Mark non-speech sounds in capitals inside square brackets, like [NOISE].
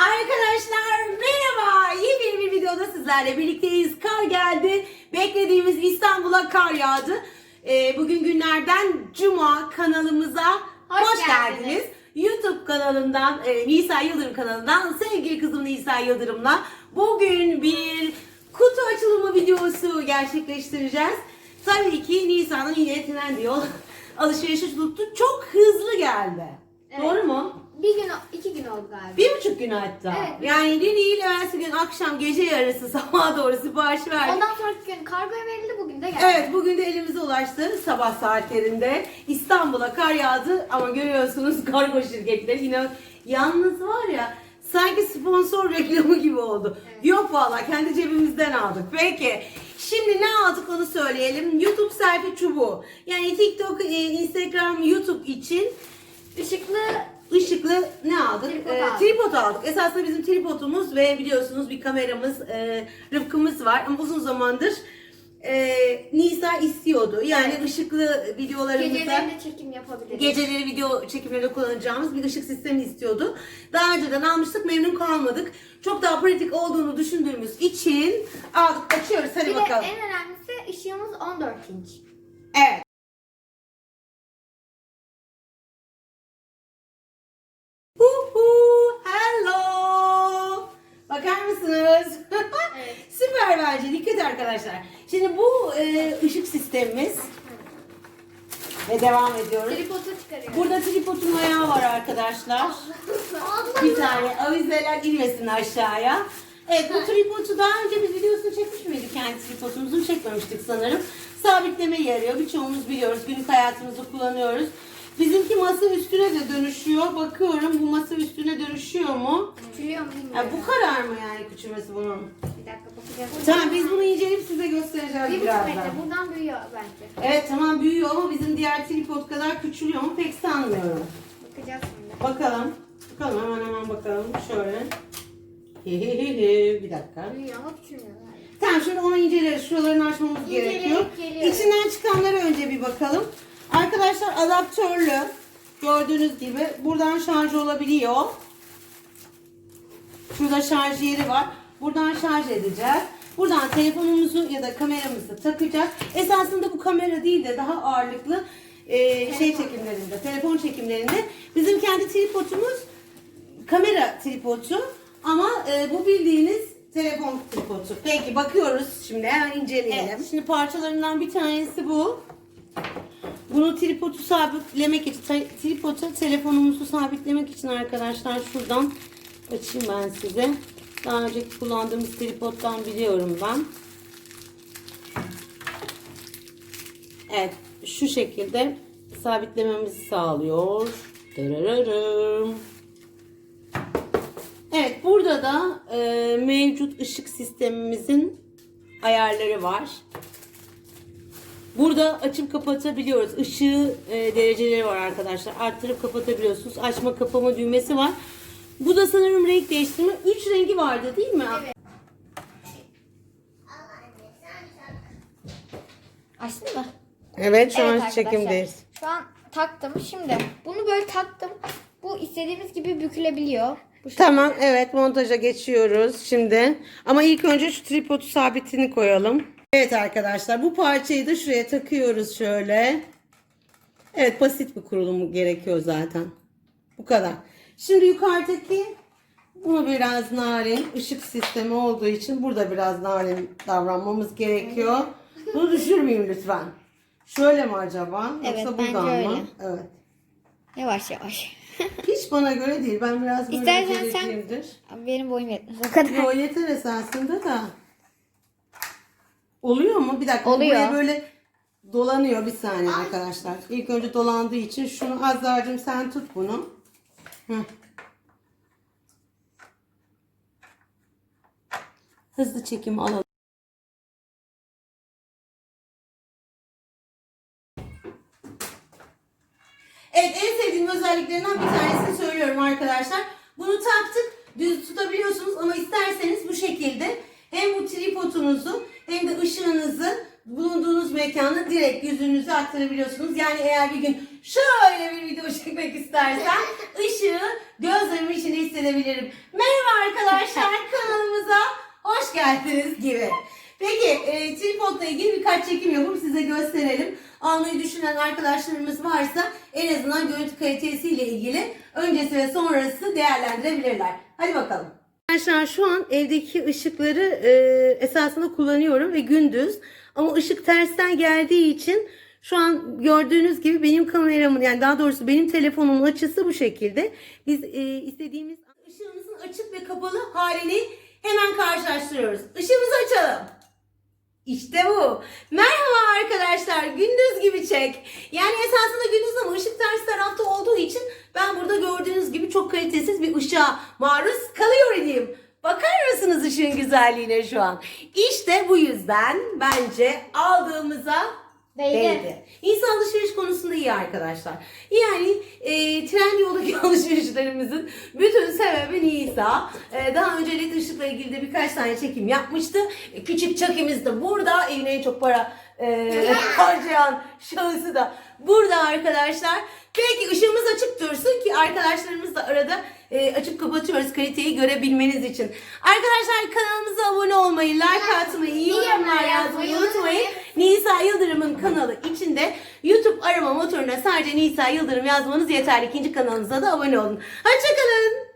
Arkadaşlar merhaba. Yeni bir videoda sizlerle birlikteyiz. Kar geldi. Beklediğimiz İstanbul'a kar yağdı. Ee, bugün günlerden Cuma kanalımıza hoş, Hoş geldiniz. geldiniz. YouTube kanalından, e, Nisa Yıldırım kanalından sevgili kızım Nisa Yıldırım'la bugün bir kutu açılımı videosu gerçekleştireceğiz. Tabii ki Nisa'nın yine Trendyol alışverişi tuttu. Çok hızlı geldi. Evet. Doğru mu? Bir gün, iki gün oldu galiba. Bir buçuk gün hatta. Evet. Yani dün değil evvelsi gün akşam gece yarısı [LAUGHS] sabaha doğru sipariş verdik. Ondan sonraki gün kargoya verildi, bugün de geldi. Evet bugün de elimize ulaştı sabah saatlerinde. İstanbul'a kar yağdı ama görüyorsunuz [LAUGHS] kargo şirketleri yine yalnız var ya sanki sponsor [LAUGHS] reklamı gibi oldu. Evet. Yok valla kendi cebimizden aldık. Peki şimdi ne aldık onu söyleyelim. YouTube selfie çubuğu. Yani TikTok, e, Instagram, YouTube için Işıklı ışıklı ne aldık? Tripod Ee, aldık. tripod aldık. Esasında bizim tripodumuz ve biliyorsunuz bir kameramız, e, rıfkımız var ama uzun zamandır e, Nisa istiyordu. Yani Evet. ışıklı videolarımızda gecelerinde çekim yapabiliriz. geceleri video çekimlerinde kullanacağımız bir ışık sistemi istiyordu. Daha önceden almıştık, memnun kalmadık. Çok daha pratik olduğunu düşündüğümüz için aldık. Açıyoruz hadi Bir de bakalım. en önemlisi ışığımız 14 inç. Evet. Bence. Dikkat arkadaşlar. Şimdi bu e, ışık sistemimiz ve devam ediyoruz. Tripodu çıkarıyoruz. Burada tripodun ayağı var arkadaşlar. Bir tane avizeler inmesin aşağıya. Evet bu tripodu daha önce biz videosunu çekmiş miydik kendi tripodumuzu çekmemiştik sanırım. Sabitleme yarıyor. Birçoğumuz biliyoruz. Günlük hayatımızda kullanıyoruz. Bizimki masa üstüne de dönüşüyor. Bakıyorum bu masa üstüne dönüşüyor mu? Küçülüyor mu Ya bilmiyorum. bu kadar mı yani küçülmesi bunun? Bir dakika bakacağız. Tamam biz bunu inceleyip size göstereceğiz Bir buçuk birazdan. metre. Buradan büyüyor bence. Evet tamam büyüyor ama bizim diğer tripod kadar küçülüyor mu pek sanmıyorum. Bakacağız şimdi. Bakalım. Bakalım hemen hemen bakalım. Şöyle. Hehehe. Bir dakika. Büyüyor ama küçülmüyor. galiba. Tamam şimdi onu inceleriz. Şuralarını açmamız İnceleyip gerekiyor. geliyoruz. İçinden çıkanlara önce bir bakalım. Arkadaşlar adaptörlü. Gördüğünüz gibi buradan şarj olabiliyor. Şurada şarj yeri var. Buradan şarj edeceğiz. Buradan telefonumuzu ya da kameramızı takacağız. Esasında bu kamera değil de daha ağırlıklı e, şey çekimlerinde, telefon çekimlerinde. Bizim kendi tripodumuz kamera tripodu ama e, bu bildiğiniz telefon tripodu. Peki bakıyoruz şimdi hemen inceleyelim. Evet. Şimdi parçalarından bir tanesi bu. Bunu tripodu sabitlemek için, tripodu telefonumuzu sabitlemek için arkadaşlar şuradan açayım ben size. Daha önceki kullandığımız tripoddan biliyorum ben. Evet şu şekilde sabitlememizi sağlıyor. Dırırırım. Evet burada da e, mevcut ışık sistemimizin ayarları var. Burada açıp kapatabiliyoruz. Işığı e, dereceleri var arkadaşlar. Arttırıp kapatabiliyorsunuz. Açma kapama düğmesi var. Bu da sanırım renk değiştirme. 3 rengi vardı değil mi? Evet. Açtın mı? Evet Evet arkadaşlar. Şu an taktım. Şimdi bunu böyle taktım. Bu istediğimiz gibi bükülebiliyor. Bu şekilde. Tamam evet montaja geçiyoruz şimdi. Ama ilk önce şu tripodu sabitini koyalım. Evet arkadaşlar bu parçayı da şuraya takıyoruz şöyle. Evet basit bir kurulumu gerekiyor zaten. Bu kadar. Şimdi yukarıdaki bunu biraz narin ışık sistemi olduğu için burada biraz narin davranmamız gerekiyor. Bunu düşürmeyeyim lütfen. Şöyle mi acaba? Evet, Yoksa bence buradan mı? öyle. Evet. Yavaş yavaş. [LAUGHS] Hiç bana göre değil. Ben biraz böyle İstersen sen-. Abi Benim boyum yetmez o kadar. Yo yeter esasında da. Oluyor mu? Bir dakika. Oluyor. Buraya böyle dolanıyor bir saniye arkadaşlar. İlk önce dolandığı için şunu Azra'cığım sen tut bunu. Hı. Hızlı çekim alalım. Evet en sevdiğim özelliklerinden bir tanesini söylüyorum arkadaşlar. Bunu taktık düz tutabiliyorsunuz ama isterseniz bu şekilde hem bu tripodunuzu hem de ışığınızı bulunduğunuz mekanı direkt yüzünüze aktarabiliyorsunuz. Yani eğer bir gün şöyle bir video [LAUGHS] çekmek istersen ışığı gözlerimin içinde hissedebilirim. Merhaba arkadaşlar [LAUGHS] kanalımıza hoş geldiniz gibi. Peki e, tripodla ilgili birkaç çekim yapıp size gösterelim. Almayı düşünen arkadaşlarımız varsa en azından görüntü kalitesiyle ilgili öncesi ve sonrası değerlendirebilirler. Hadi bakalım. Arkadaşlar şu an evdeki ışıkları e, esasında kullanıyorum ve gündüz. Ama ışık tersten geldiği için şu an gördüğünüz gibi benim kameramın yani daha doğrusu benim telefonumun açısı bu şekilde. Biz e, istediğimiz ışığımızın açık ve kapalı halini hemen karşılaştırıyoruz. Işığımızı açalım. İşte bu. Merhaba arkadaşlar. Gündüz gibi çek. Yani esasında gündüz ama ışık ters tarafta olduğu için ben burada gördüğünüz gibi çok kalitesiz bir ışığa maruz kalıyor ideyim. Bakar mısınız ışığın güzelliğine şu an? İşte bu yüzden bence aldığımıza Değdi. değdi. İnsan alışveriş konusunda iyi arkadaşlar. Yani e, Trendyol'daki [LAUGHS] alışverişlerimizin bütün sebebi Nisa. E, daha önce led ışıkla ilgili de birkaç tane çekim yapmıştı. E, küçük çakimiz de burada. Evine en çok para [LAUGHS] e, harcayan şahısı da burada arkadaşlar. Peki ışığımız açık dursun ki arkadaşlarımız da arada e, açıp kapatıyoruz kaliteyi görebilmeniz için. Arkadaşlar kanalımıza abone olmayı, like atmayı, iyi yorumlar yazmayı unutmayın. Nisa Yıldırım'ın kanalı içinde YouTube arama motoruna sadece Nisa Yıldırım yazmanız yeterli. İkinci kanalınıza da abone olun. Hoşçakalın.